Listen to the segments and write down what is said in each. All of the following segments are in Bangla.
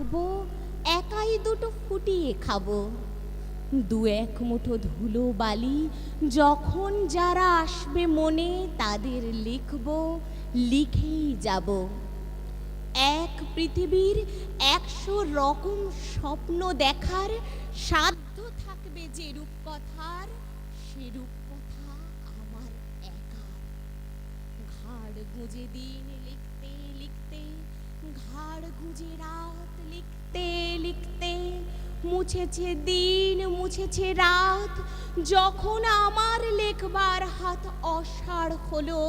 রাখব, একাই দুটো ফুটিয়ে খাব। দু এক মুঠো ধুলো বালি যখন যারা আসবে মনে তাদের লিখব, লিখেই যাব। এক পৃথিবীর একশো রকম স্বপ্ন দেখার সাধ্য থাকবে যে রূপকথার সে রূপকথা আমার একার ঘাড় গুঁজে দিন লিখতে লিখতে ঘাড় গুঁজে রাত লিখতে লিখতে মুছেছে দিন, মুছেছে রাত। যখন আমার লেখবার হাত অসাড় হলো,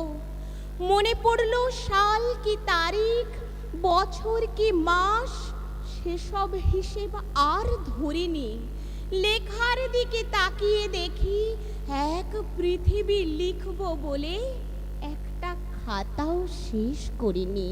মনে পড়ল সাল কি তারিখ, বছর কি মাস, সেসব হিসেব আর ধরিনি। লেখার দিকে তাকিয়ে দেখি এক পৃথিবী লিখব বলে একটা খাতাও শেষ করিনি।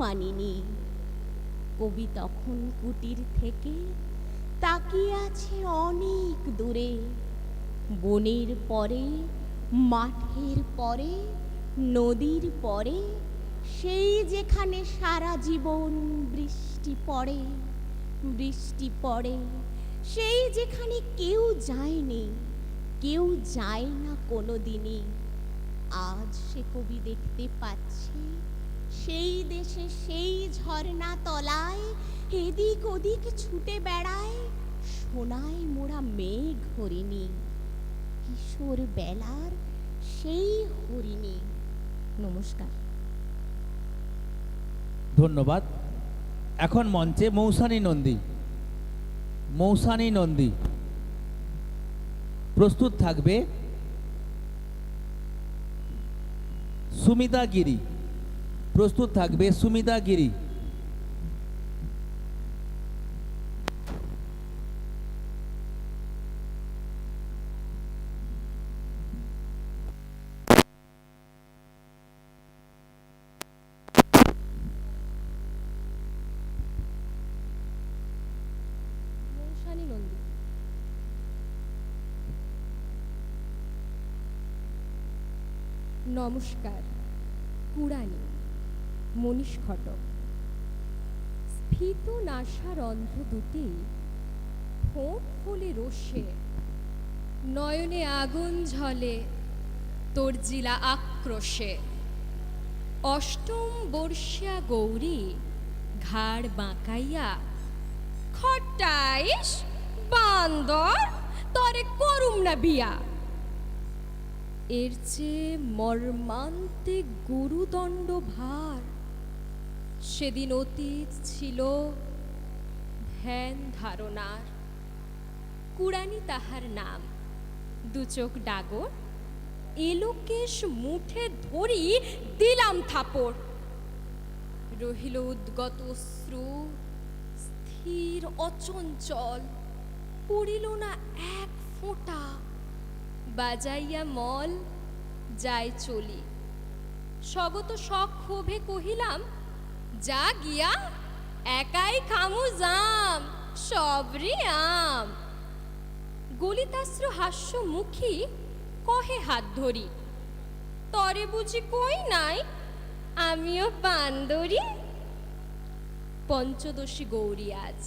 মানিনি। কবি তখন কুটির থেকে তাকিয়ে আছে অনেক দূরে। বনের পরে, মাঠের পরে, নদীর পরে, সেই যেখানে সারা জীবন বৃষ্টি পড়ে বৃষ্টি পড়ে, সেই যেখানে কেউ যায়নি, কেউ যায় না কোনো দিনই আজ সে কবি দেখতে পাচ্ছে সেই দেশে সেই ঝর্ণা তলায় এদিক ওদিক ছুটে বেড়ায়। সোনায় মোড়া মেঘ হরিণী, কিশোর বেলার সেই হরিণী। নমস্কার। ধন্যবাদ। এখন মঞ্চে মৌসানী নন্দী। মৌসানী নন্দী, প্রস্তুত থাকবে সুমিতা গিরি। প্রস্তুত থাকবে সুমিতা গিরি। নমস্কার কুড়ানি মনীষ ঘটক। স্ফীত নাসার অন্ধ্র দুটি ফোঁট ফুলে রোষে, নয়নে আগুন ঝলে, তোর জিলা আক্রোশে। অষ্টম বর্ষিয়া গৌরী, ঘাড় বাঁকাইয়া খটাইস বান্দর, তরে করুম না বিয়া। এর চেয়ে মর্মান্তিক গুরুদণ্ড ভার সেদিন অতীত ছিল ধ্যান ধারণার। কুড়ানি তাহার নাম। দুচোখ ডাগর। এলোকেশ মুঠে ধরি দিলাম থাপড়। রহিল উদ্গত অশ্রু, স্থির অচঞ্চল, পড়িল না এক ফোঁটা। বাজাইয়া মল যায় চলি। স্বগত সক্ষোভে কহিলাম যা গিয়া একাই খামু জাম, সবরি আম। গলিতাস্র হাস্য মুখী কহে হাত ধরি, তরে বুঝি কই নাই, আমিও বান্দরি। পঞ্চদশী গৌরী আজ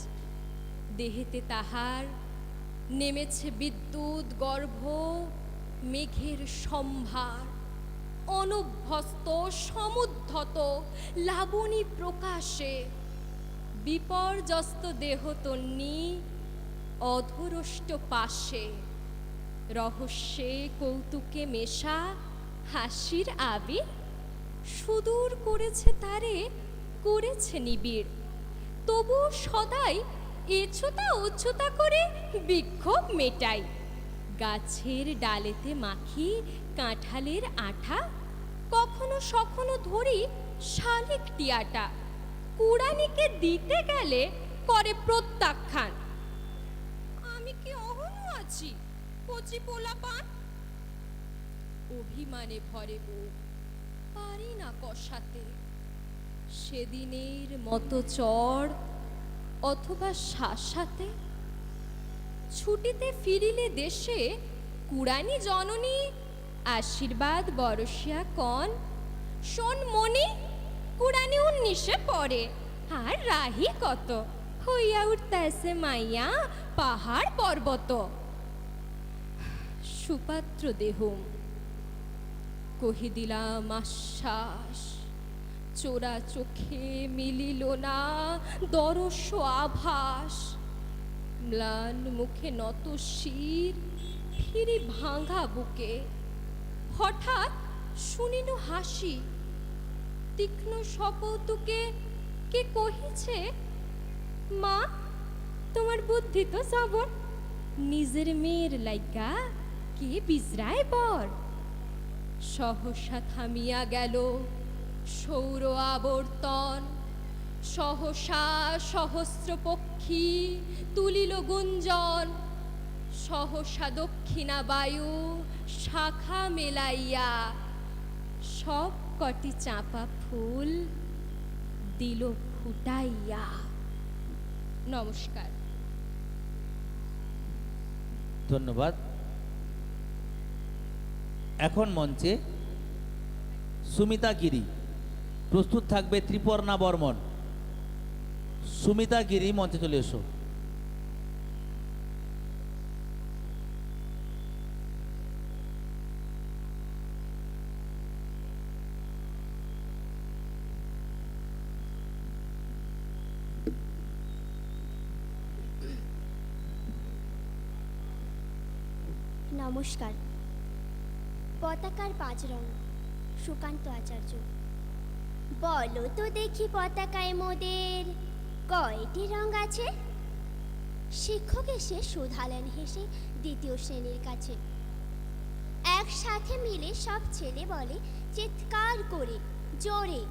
দেহেতে তাহার নেমেছে বিদ্যুৎ, গর্ভ, মেঘের সম্ভার। অনভ্যস্ত সমুদ্ধত, লাবণী প্রকাশে, বিপর্যস্ত দেহ তন্নি, অধরষ্ট পাশে। রহস্যে কৌতুকে মেশা, হাসির আবির। সুদূর করেছে তারে, করেছে নিবিড়। তবু সদাই এছোতা উচ্চতা করে বিক্ষোভ মেটাই। গাছের ডালেতে মাখি, কাঁঠালের আঠা, কখনো সখনো ধরি শালিক টিয়াটা। কুড়ানিকে দিতে গেলে করে প্রত্যাখ্যান। আমি কি অহনো আছি, কচি পোলা পান অভিমানে ভরে বুক পারি না কষাতে। সেদিনের মতো চড় অথবা শাসাতে ছুটিতে ফিরিলে দেশে কুড়ানি জননী, আশীর্বাদ বরসিয়া কন। শোন মনি কুড়ানি উনিশে পড়ে, আর রাহি কত? হইয়া উঠতেছে মাইয়া পাহাড় পর্বত। সুপাত্র দেহুম কহি দিলাম আশ্বাস। চোরা চোখে মিলিল না দরস আভাস। ম্লান মুখে নত শির, ফিরি ভাঙা বুকে। হঠাৎ শুনিল হাসি, তীক্ষ্ণ শপতুকে কে কহিছে, মা, তোমার বুদ্ধি তো সবর নিজের মেয়ের লাইগা কে বিজরায় বর সহসা থামিয়া গেল সৌর আবর্তন। সহসা সহস্র পক্ষী তুলিল গুঞ্জন। সহসা দক্ষিণা বায়ু শাখা মেলাইয়া সব কটি চাপা ফুল দিল ফুটাইয়া। নমস্কার। ধন্যবাদ। এখন মঞ্চে সুমিতা গিরি। প্রস্তুত থাকবে ত্রিপর্ণা বর্মন। সুমিতা গিরি মঞ্চে চলে এসো। নমস্কার। পতাকার পাঁচ রং, সুকান্ত আচার্য। বলো তো দেখি পতাকায় মোদের কয়টি রং আছে। শিক্ষক এসে শুধালেন হেসে দ্বিতীয় শ্রেণির কাছে। একসাথে মিলে সব ছেলে বলে, চিৎকার করে, জোরে।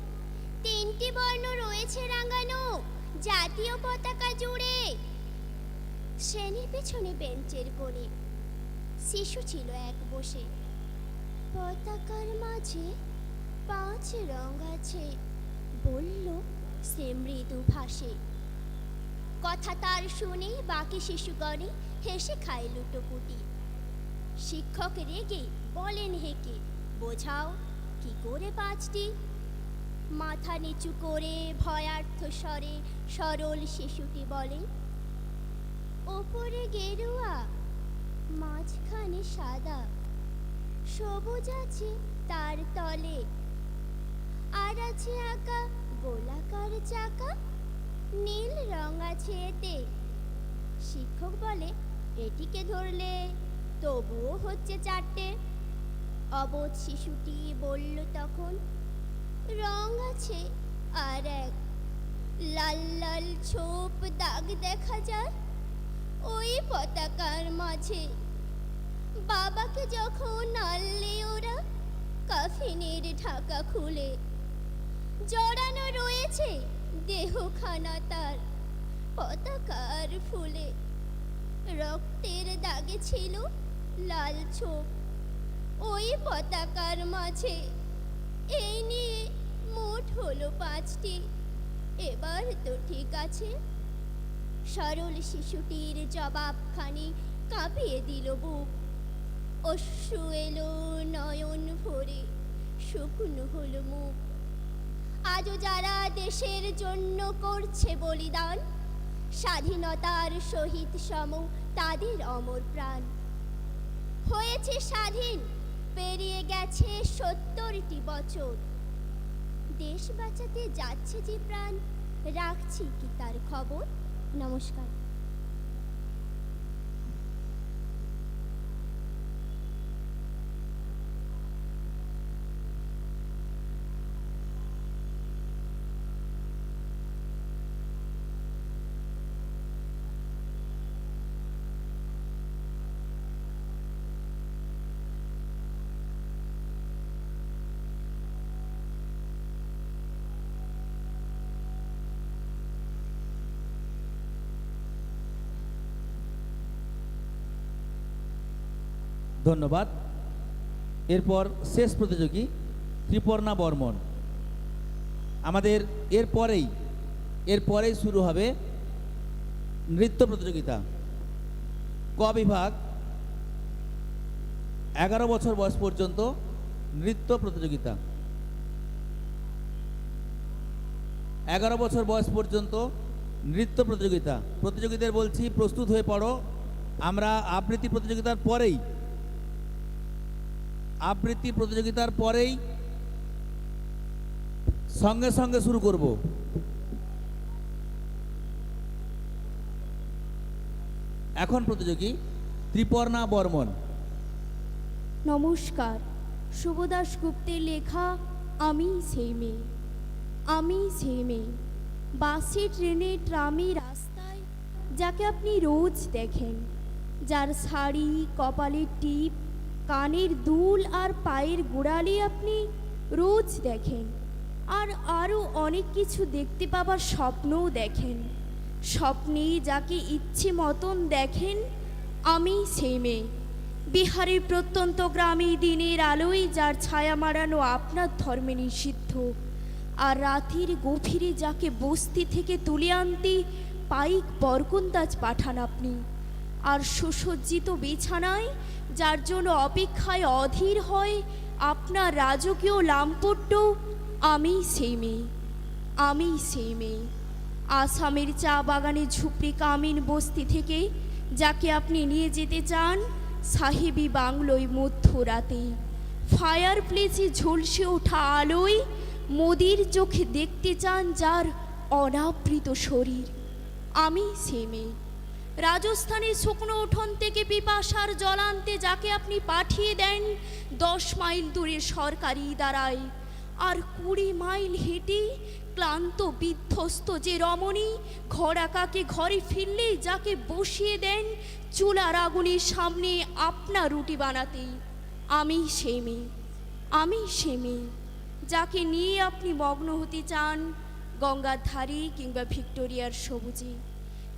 তিনটি বর্ণ রয়েছে রাঙানো, জাতীয় পতাকা জুড়ে। শ্রেণির পেছনে বেঞ্চের কোণে শিশু ছিল এক বসে। পতাকার মাঝে পাঁচ রং আছে, বলল সে মৃদু ভাসে কথা তার শুনে বাকি শিশুগণে হেসে খায় লুটোপুটি। শিক্ষক রেগে বলেন হেকে বোঝাও কি করে পাঁচটি? মাথা নিচু করে ভয়ার্থ স্বরে সরল শিশুটি বলে, ওপরে গেরুয়া, মাঝখানে সাদা, সবুজ আছে তার তলে, আর আছে আঁকা গোলাকার চাকা। নীল রং আছে এতে। শিক্ষক বলে, এটিকে ধরলে তবুও হচ্ছে চারটে। অবোধ শিশুটি বলল তখন রং আছে আর এক। লাল লাল ছোপ দাগ দেখা যায় ওই পতাকার মাঝে। বাবাকে যখন আনলে ওরা কাফিনের ঢাকা খুলে। জড়ানো রয়েছে দেহখানা তার পতাকার ফুলে। রক্তের দাগে ছিল লাল ছোপ ওই পতাকার মাঝে। এই নিয়ে মোট হলো পাঁচটি। এবার তো ঠিক আছে সরল শিশুটির জবাবখানি কাঁপিয়ে দিল বুক। অশ্রু এলো নয়ন ভরে, শুকনো হলো মুখ। আজও যারা দেশের জন্য করছে বলিদান, স্বাধীনতার সহিত সম তাদের অমর প্রাণ। হয়েছে স্বাধীন, পেরিয়ে গেছে সত্তরটি বছর। দেশ বাঁচাতে যাচ্ছে যে প্রাণ, রাখছি কি তার খবর? নমস্কার। ধন্যবাদ। এরপর শেষ প্রতিযোগী ত্রিপর্ণা বর্মন। আমাদের এরপরেই এরপরেই শুরু হবে নৃত্য প্রতিযোগিতা। ক বিভাগ, এগারো বছর বয়স পর্যন্ত নৃত্য প্রতিযোগিতা। এগারো বছর বয়স পর্যন্ত নৃত্য প্রতিযোগিতা। প্রতিযোগীদের বলছি, প্রস্তুত হয়ে পড়ো। আমরা আবৃত্তি প্রতিযোগিতার পরেই আবৃত্তি প্রতিযোগিতার পরেই সঙ্গে সঙ্গে শুরু করব। এখন প্রতিযোগী ত্রিপর্ণা বর্মন। নমস্কার শুভদাস গুপ্তের লেখা, আমি সেই মেয়ে, আমি সেই মেয়ে। বাসে, ট্রেনে, ট্রামে, রাস্তায়, যাকে আপনি রোজ দেখেন, যার শাড়ি, কপালের টিপ কানের দুল আর পায়ের গোড়ালি আপনি রোজ দেখেন। আর আরও অনেক কিছু দেখতে পাবার স্বপ্নও দেখেন। স্বপ্নে যাকে ইচ্ছে মতন দেখেন, আমি সেই মেয়ে। বিহারের প্রত্যন্ত গ্রামে দিনের আলোয় যার ছায়া মারানো আপনার ধর্মে নিষিদ্ধ। আর রাতের গভীরে যাকে বস্তি থেকে তুলে আনতে পাইক বরকন্দাজ পাঠান আপনি। আর সুসজ্জিত বিছানায়, যার জন্য অপেক্ষায় অধীর হয় আপনার রাজকীয় লাম্পট্য, আমি সেই মেয়ে, আমি সেই মেয়ে। আসামের চা বাগানে ঝুপড়ি কামিন বস্তি থেকে যাকে আপনি নিয়ে যেতে চান, সাহেবি বাংলোয় মধ্যরাতে। ফায়ার প্লেসে ঝলসে ওঠা আলোয় মোদির চোখে দেখতে চান যার অনাবৃত শরীর, আমি সে মেয়ে। রাজস্থানের শুকনো উঠোন থেকে পিপাসার জল আনতে যাকে আপনি পাঠিয়ে দেন, দশ মাইল দূরে সরকারি দাঁড়ায়। আর কুড়ি মাইল হেঁটে ক্লান্ত, বিধ্বস্ত যে রমণী ঘোড়াকাকে ঘরে ফিরলে যাকে বসিয়ে দেন, চুলার আগুনের সামনে আপনার রুটি বানাতে। আমি সে মেয়ে, আমি সে মেয়ে, যাকে নিয়ে আপনি মগ্ন হতে চান গঙ্গার ধারে কিংবা ভিক্টোরিয়ার সবুজে।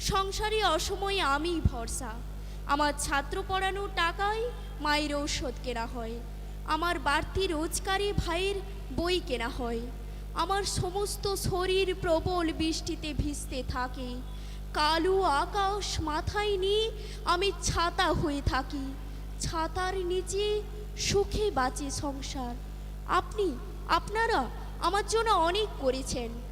সংসারে অসময়ে আমি ভরসা। আমার ছাত্র পড়ানোর টাকায় মায়ের ঔষধ কেনা হয়। আমার বাড়তি রোজগারে ভাইয়ের বই কেনা হয়। আমার সমস্ত শরীর প্রবল বৃষ্টিতে ভিজতে থাকে। কালো আকাশ মাথায় নিয়ে আমি ছাতা হয়ে থাকি। ছাতার নিচে সুখে বাঁচে সংসার। আপনি, আপনারা আমার জন্য অনেক করেছেন।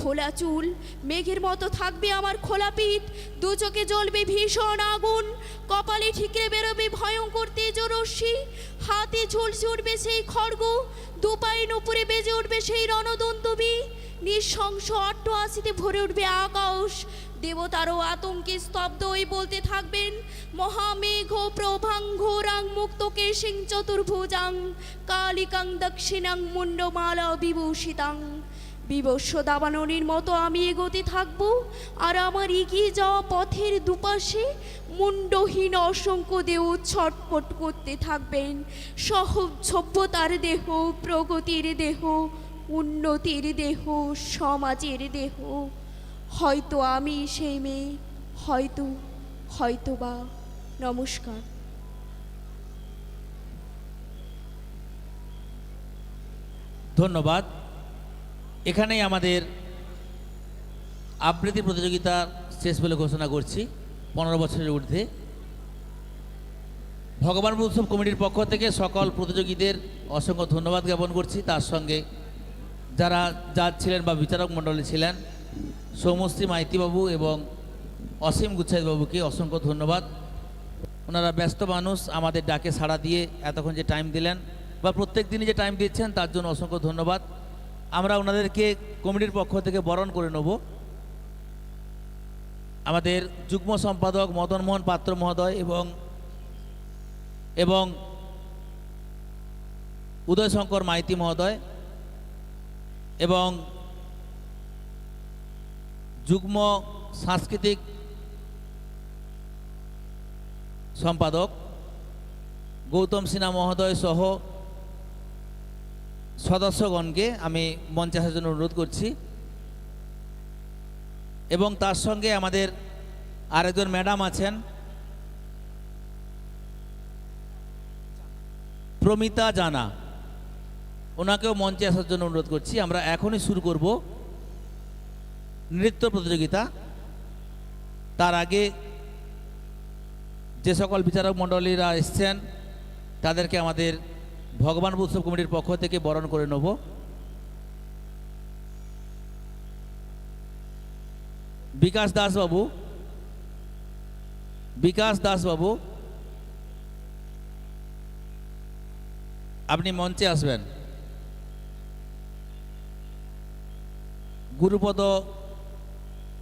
খোলা চুল, মেঘের মতো থাকবে আমার খোলা পিঠ, দু চোখে জ্বলবে ভীষণ আগুন, কপালে ঠিকরে বেরোবে ভয়ঙ্কর তেজরশ্মি, হাতে ঝলসে উঠবে সেই খড়গ, দু পায়ে নুপুরে বেজে উঠবে সেই রণদন্তবী নিঃশংস অট্ট আসিতে ভরে উঠবে আকাশ, দেবতারও আতঙ্কে স্তব্ধ হয়ে বলতে থাকবেন, মহামেঘ প্রভাং ঘোরাং মুক্তকে সিং চতুর্ভুজাং, কালিকাং দক্ষিণাং মুন্ডমালা বিভূষিতাং। বিবস্ব দাবাননির মতো আমি এগোতে থাকব, আর আমার এগিয়ে যাওয়া পথের দুপাশে মুন্ডহীন অসংখ্য দেহ ছটপট করতে থাকবেন। সহ সভ্যতার দেহ, প্রগতির দেহ, উন্নতির দেহ, সমাজের দেহ। হয়তো আমি সেই মেয়ে, হয়তো হয়তো বা নমস্কার। ধন্যবাদ। এখানেই আমাদের আবৃত্তি প্রতিযোগিতা শেষ বলে ঘোষণা করছি, পনেরো বছরের ঊর্ধ্বে। ভগবান উৎসব কমিটির পক্ষ থেকে সকল প্রতিযোগীদের অসংখ্য ধন্যবাদ জ্ঞাপন করছি। তার সঙ্গে যারা জাজ ছিলেন বা বিচারক মণ্ডলী ছিলেন, সৌমশ্রী, মাইতিবাবু এবং অসীম গুচ্ছাইতবাবুকে অসংখ্য ধন্যবাদ। ওনারা ব্যস্ত মানুষ, আমাদের ডাকে সাড়া দিয়ে এতক্ষণ যে টাইম দিলেন বা প্রত্যেক দিনই যে টাইম দিচ্ছেন, তার জন্য অসংখ্য ধন্যবাদ। আমরা ওনাদেরকে কমিটির পক্ষ থেকে বরণ করে নেব। আমাদের যুগ্ম সম্পাদক মদন মোহন পাত্র মহোদয় এবং এবং উদয়শঙ্কর মাইতি মহোদয় এবং যুগ্ম সাংস্কৃতিক সম্পাদক গৌতম সিনহা মহোদয় সহ সদস্যগণকে আমি মঞ্চে আসার জন্য অনুরোধ করছি। এবং তার সঙ্গে আমাদের আরেকজন ম্যাডাম আছেন। প্রমিতা জানা। ওনাকেও মঞ্চে আসার জন্য অনুরোধ করছি। আমরা এখনই শুরু করব নৃত্য প্রতিযোগিতা। তার আগে যে সকল বিচারক মণ্ডলীরা এসছেন, তাদেরকে আমাদের ভগবান উৎসব কমিটির পক্ষ থেকে বরণ করে নেব। বিকাশ দাস বাবু, বিকাশ দাস বাবু, আপনি মঞ্চে আসবেন। গুরুপদ